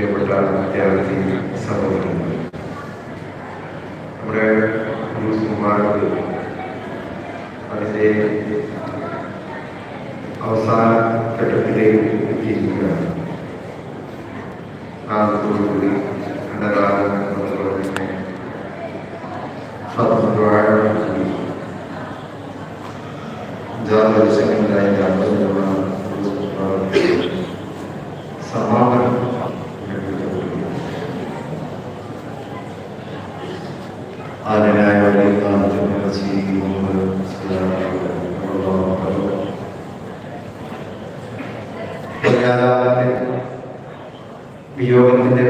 പ്രിയപ്പെട്ട വിദ്യാർത്ഥി സഹോദരന്മാർ നമ്മുടെ ന്യൂസ് കുമാരത് അതിൻ്റെ അവസാന ഘട്ടത്തിലേക്ക് എത്തിയിരിക്കുകയാണ് കാലത്തോടുകൂടി കണ്ടകാലം അതുപോലെ തന്നെ ഫത്വയോടുകൂടി ജാതകശങ്ങളായ വിയോഗത്തിന്റെ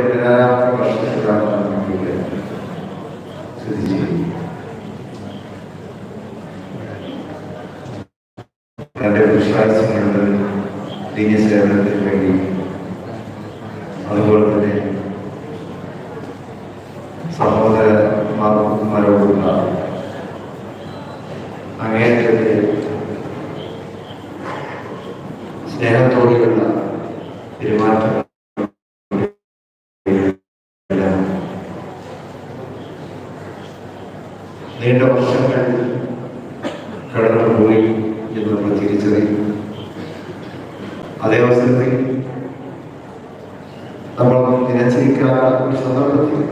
നമ്മൾ നിരച്ചിരിക്കുന്ന ഒരു സന്ദർഭത്തിൽ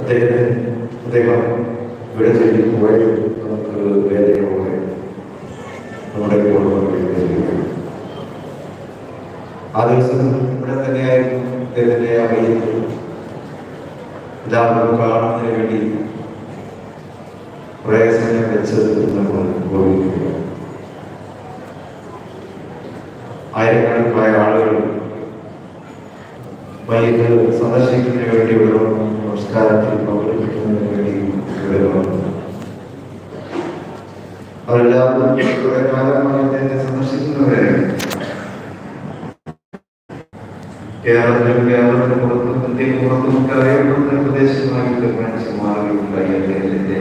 അദ്ദേഹത്തിന് അദ്ദേഹം ഇവിടെ ചൊല്ലി പോയത് നമുക്ക് വേദനയോടെ നമ്മുടെ ആ ദിവസം ഇവിടെ തന്നെയായിരുന്നു അദ്ദേഹത്തിന്റെ അറിയുന്നത് എല്ലാവരും കാണുന്നതിന് വേണ്ടി പ്രയാസങ്ങൾ വെച്ചത് നമ്മൾ വൈകിട്ട് സന്ദർശിക്കുന്നതിന് വേണ്ടി ഇവിടെ വന്നു. നമസ്കാരത്തിൽ പങ്കെടുക്കുന്നതിന് വേണ്ടി ഇവിടെ വന്നു അവരെല്ലാവരും കുറെ കാലമായി അദ്ദേഹത്തെ സന്ദർശിക്കുന്നവരാണ് കേരളത്തിലും കേരളത്തിന് പുറത്തും ഇന്ത്യക്ക് പുറത്തും ഒക്കെ അറിയപ്പെടുന്ന ഒരു പ്രദേശമായി തീരുമാനിച്ച മാറുകയുണ്ടായി അദ്ദേഹത്തിന്റെ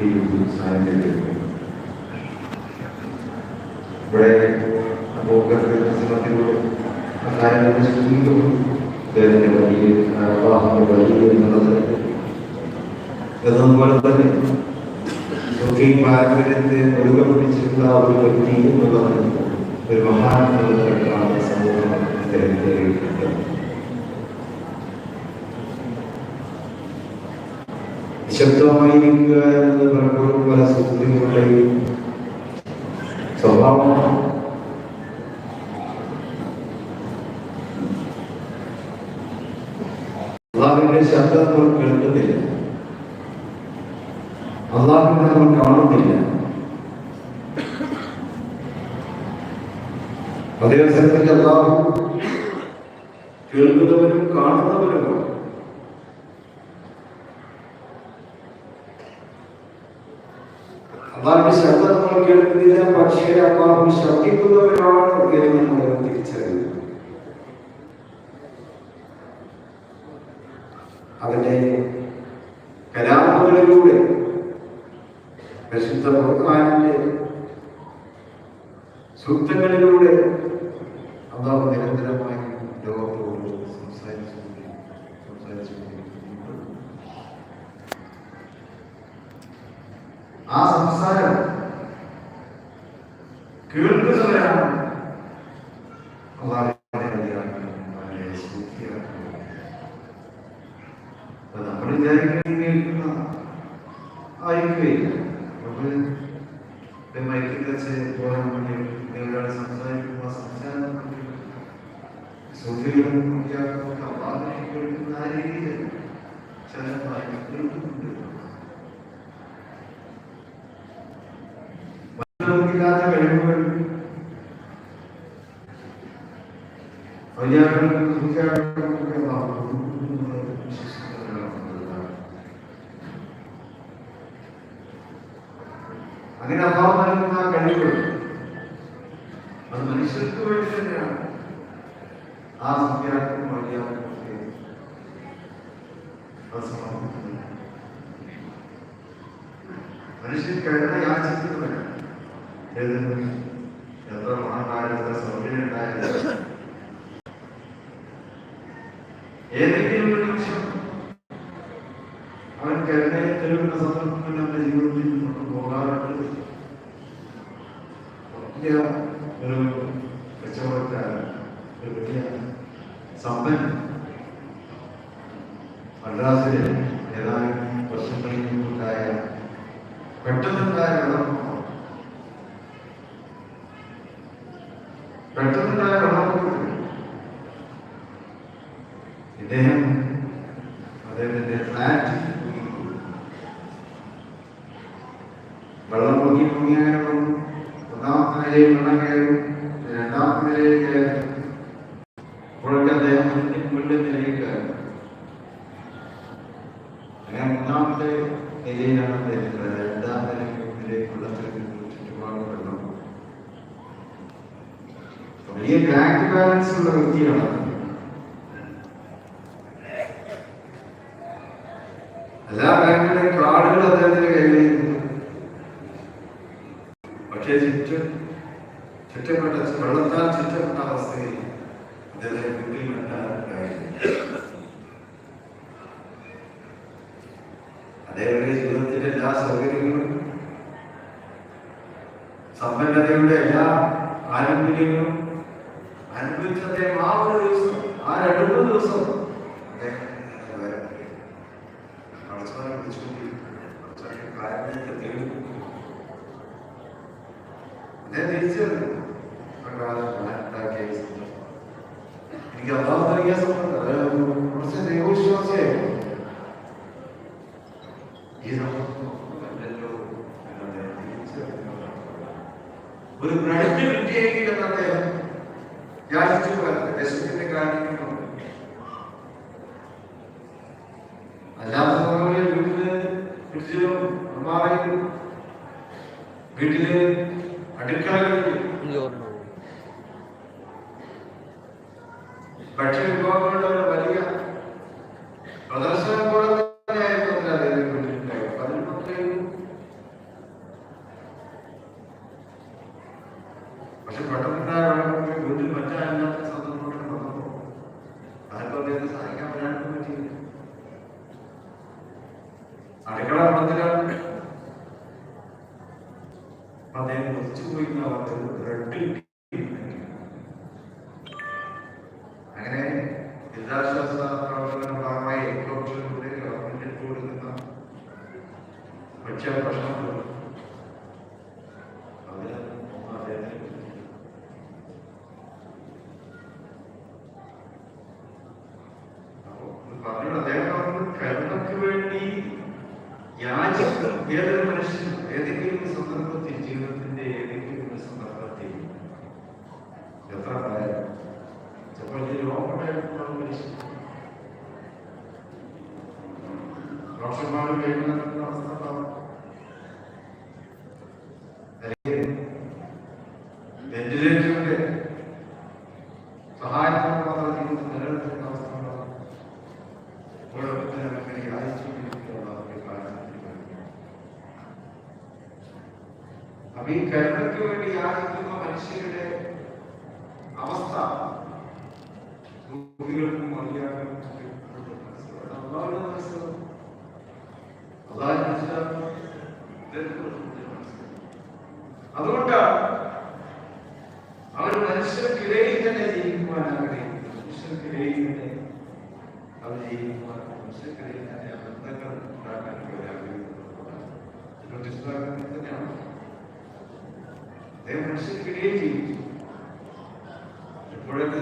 ഈ സാന്നിധ്യത്തിൽ ഇവിടെ അബൂബക്കറിലൂടെ കാര്യങ്ങൾ ചിന്തിക്കും അദ്ദേഹത്തിന്റെ വലിയ വിവാഹം വലിയ എന്നുള്ളത് എന്നതുപോലെ തന്നെ ഒക്കെ പാരമ്പര്യത്തെ ഒഴുക പിടിച്ചിട്ടുള്ള ഒരു വ്യക്തി എന്നുള്ളത് ഒരു മഹാൻ എന്നുള്ളതാണ് സമൂഹം കണ്ടത് നിശബ്ദമായിരിക്കുക എന്നത് പലപ്പോഴും പല സുഹൃത്തുക്കളുടെയും സ്വഭാവമാണ് അള്ളാഹുവിന്റെ ശബ്ദം നമ്മൾ കേൾക്കുന്നില്ല അള്ളാഹുവിനെ നമ്മൾ കാണുന്നില്ല അതേ അവസരത്തിൽ അള്ളാഹു കേൾക്കുന്നവരും കാണുന്നവരുമാണ് അള്ളാഹുവിന്റെ ശബ്ദം നമ്മൾ കേൾക്കുന്നില്ല പക്ഷേ അള്ളാഹു ശബ്ദിക്കുന്നവരാണ് എന്ന് നമ്മൾ തിരിച്ചറിയുന്നു അവന്റെ കലാപങ്ങളിലൂടെ പരിശുദ്ധ ഭഗവാന്റെ സൂക്തങ്ങളിലൂടെ അള്ളാഹു നിരന്തരമായി ലോകത്തോട് സംസാരിച്ചു സംസാരിച്ചു ആ സംസാരം creator. When they might think that's a problem when they are sometimes you must understand. So फिर उनके आपको का बात नहीं करते ना ही नहीं है चलो भाई बिल्कुल लोगों की बात है बैठे हुए और यह आपको क्या करना है അങ്ങനെ അഭാവം നൽകുന്ന ആ കഴിവ് അത് മനുഷ്യർക്ക് വേണ്ടി തന്നെയാണ് ആ സംഖ്യാക്കും വഴിയാക്കും അത് സമർപ്പിക്കുന്നത് മനുഷ്യൻ കരുണ യാചിക്കുന്നവരാണ് ഏത് വലിയ ഒരു കച്ചവടക്കാരൻ ഒരു വലിയ സമ്പന്നൻ മദ്രാസിലെ ഏതാനും വർഷങ്ങളിൽ നിന്നുണ്ടായ പെട്ടെന്നുണ്ടായ വെള്ളപ്പൊക്കം പെട്ടെന്നുണ്ടായ വെള്ളപ്പൊക്കത്തിൽ ഇദ്ദേഹം അദ്ദേഹം മുന്നിൽ മുന്നിൽ നിലയിൽ കയറും അങ്ങനെ മൂന്നാമത്തെ നിലയിലാണ് അദ്ദേഹം രണ്ടാം നിലയ്ക്ക് ചുറ്റുപാടുകളും വലിയ ബാങ്ക് ബാലൻസ് ഉള്ള വ്യക്തിയാണ് എല്ലാ ബാങ്കിലെ കാർഡുകൾ അദ്ദേഹത്തിന്റെ കയ്യിലിരുന്നു ചുറ്റപ്പെട്ട വെള്ളത്താൽ ചുറ്റപ്പെട്ട അവസ്ഥയിൽ അദ്ദേഹത്തെ വീട്ടിൽ മറ്റാരുണ്ടായില്ല. അദ്ദേഹത്തിന്റെ ജീവിതത്തിന്റെ എല്ലാ സൗകര്യങ്ങളും സമ്പന്നതയുടെ എല്ലാ ആനുകൂല്യങ്ങളും അനുഭവിച്ച അദ്ദേഹം ആ ഒരു ദിവസം ആ രണ്ടു ദിവസം സമ്പത്ത് അല്ലല്ലോ എന്ന് അദ്ദേഹം തിരിച്ചറിഞ്ഞു. ഒരു ബ്രെഡ് കിട്ടിയെങ്കിലും അദ്ദേഹം യാചിച്ചു പോയത് വിശപ്പിന്റെ കാര്യങ്ങളുണ്ട് അല്ലാത്ത സമയങ്ങളിൽ വീട്ടില് ഫ്രിഡ്ജിലും അമ്മാവയിലും വീട്ടില് ഭക്ഷ്യ വിഭവങ്ങളുടെ ഒരു വലിയ പ്രദർശനം പോലെ disasters are problem for my culture, they are appointed to the Pachya Pashan. ഡോക്ടർമാർ കഴിയുന്ന അവസ്ഥ അതുകൊണ്ടാണ് അവർ മനുഷ്യർക്കിടയിൽ തന്നെ ജീവിക്കുവാൻ ആഗ്രഹിക്കുന്നു മനുഷ്യർക്കിടയിൽ തന്നെ അവർ ജീവിക്കുവാൻ മനുഷ്യർക്കിടയിൽ തന്നെ ബന്ധങ്ങൾ ഉണ്ടാക്കാൻ അവർ ആഗ്രഹിക്കുന്നു തന്നെയാണ്. അദ്ദേഹം മനുഷ്യർക്കിടയിൽ ജീവിച്ചു. എപ്പോഴൊക്കെ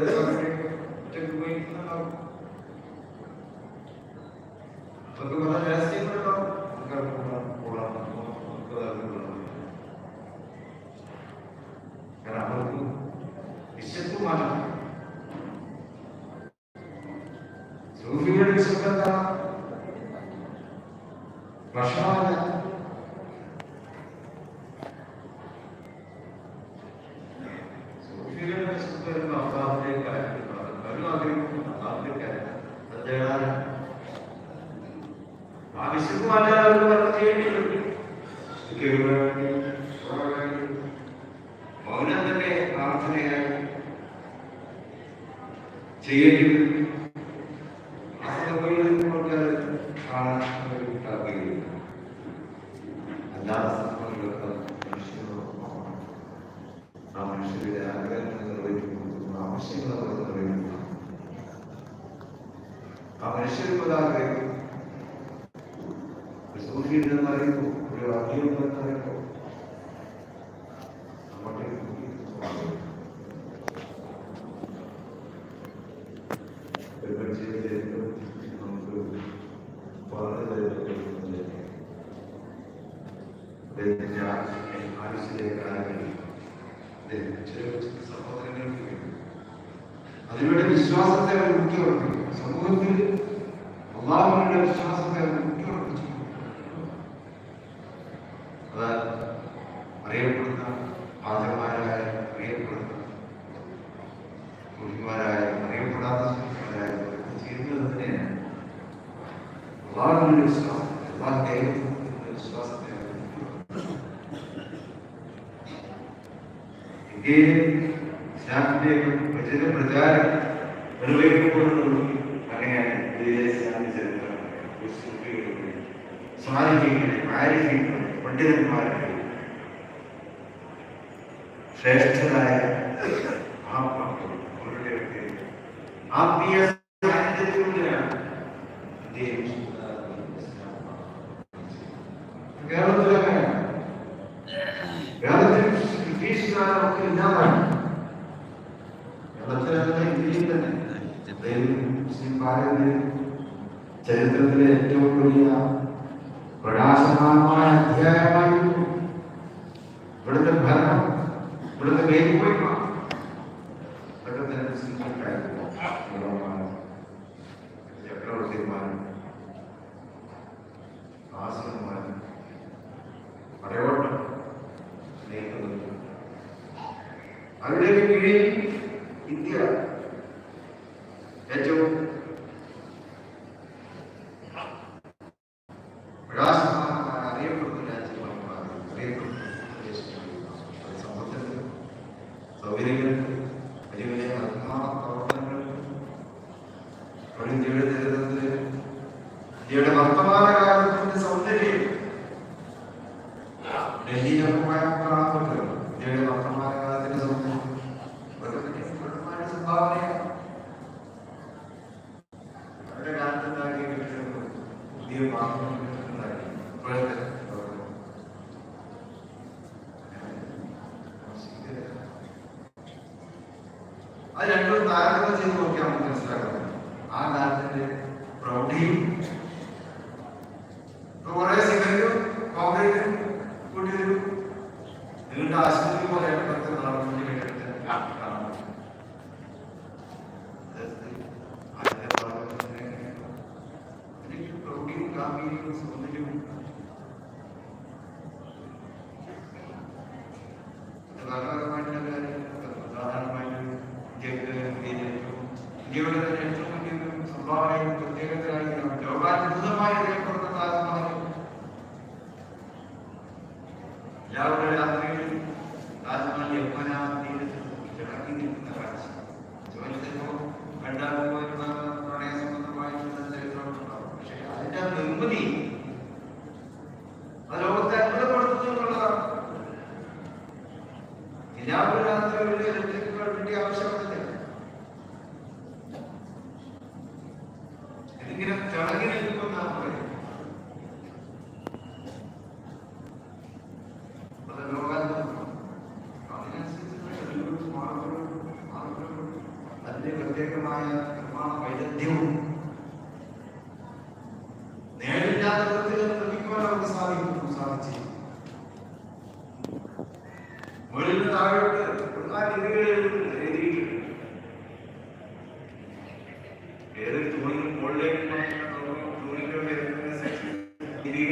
ತಿಳುವಳಿ ಸ್ವರಗಳು ಮೌನವೇ ಪ್ರಾರ್ಥನೆಯಾಗಿ ಜಯ ఫాదర్ మారాయి రేపు మారాయి రేపు రాజేశ్వరాయి జీవితంలోనే లాడ్ విశ్వాసం ఎలా దేవుడు విశ్వాసం ఇదే శాంతి ప్రజల ప్రచార నిర్వహించకూడదు అనే దేశాన్ని జరుగుతారు స్వారీ చేయకండి మారీ చేయకండి పండితులు మారండి ശ്രേഷ്ഠരായ അവരുടെയൊക്കെ ആത്മീയ സാഹചര്യത്തിലൂടെയാണ് ഇന്ത്യയും കേരളത്തിൽ അങ്ങനെയാണ് കേരളത്തിൽ ബ്രിട്ടീഷ് കാലമൊക്കെ ഇല്ലാതാണ് കേരളത്തിലല്ല ഇന്ത്യയിൽ തന്നെ മുസ്ലിം ഭാരതത്തിൽ ചരിത്രത്തിലെ ഏറ്റവും വലിയ പ്രകാശമാനമായ അധ്യായമായി அப்படின்னு ഇവിടെ നേതൃത്വത്തിൽ ഇന്ത്യയുടെ വർത്തമാന you.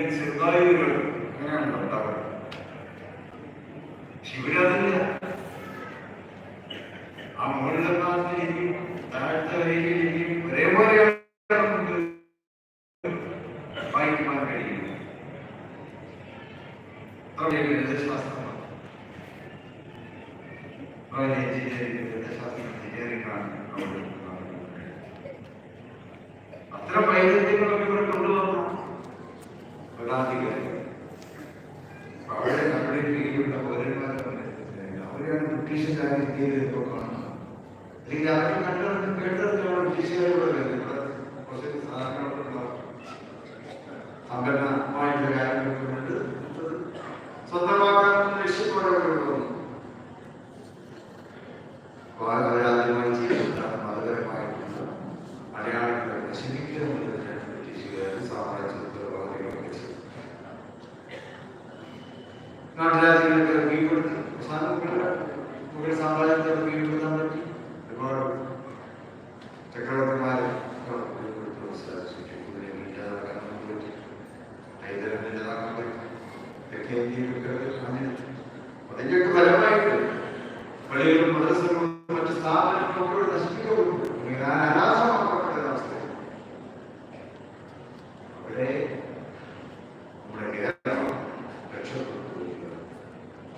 ചെറുതായവരുകൾ അങ്ങനെയാണ് ഉണ്ടാവുക ശിവരാതില്ല ആ മുകളിലെ താഴത്തെ ബ്രിട്ടീഷുകാർ ഇന്ത്യയിൽ ഇപ്പോൾ കാണുന്നത്. അല്ലെങ്കിൽ അവരെ കണ്ടുകൊണ്ട് കേട്ടതാണ് ബ്രിട്ടീഷുകാരോട് കുറച്ച് സാധനങ്ങളൊക്കെ ഉണ്ടാവും സമ്പന്നമായിട്ടുള്ള കാര്യങ്ങളൊക്കെ കൊണ്ട് സ്വന്തമാക്കാൻ ലക്ഷ്യത്തോടെ കൊണ്ടുവന്നു അവരാദ്യമായി ചെയ്തിട്ടുള്ള മതപരമായിട്ടുള്ള മലയാളികളെ നശിപ്പിക്കുക എന്നുള്ളതിനാണ് ബ്രിട്ടീഷുകാർ സാമ്രാജ്യത്വവാദികളൊക്കെ ചെയ്തത് നാട്ടുരാജ്യങ്ങൾക്ക് കീഴ്പ്പെടുത്തി അവസാനം മുഗൾ സാമ്രാജ്യത്തോട് കീഴ്പ്പെടുത്താൻ പറ്റി. ഒരുപാട് ചക്രവർത്തിമാരെ കീഴ്പ്പെടുത്തി സാധിച്ചു ടിപ്പുവിനെ ഇല്ലാതാക്കാൻ പറ്റി ഹൈദരനെ ഇല്ലാതാക്കാൻ പറ്റി തെക്കേ ഇന്ത്യയിലൊക്കെ ഫലമായിട്ട് പള്ളികളും മദ്രസകളും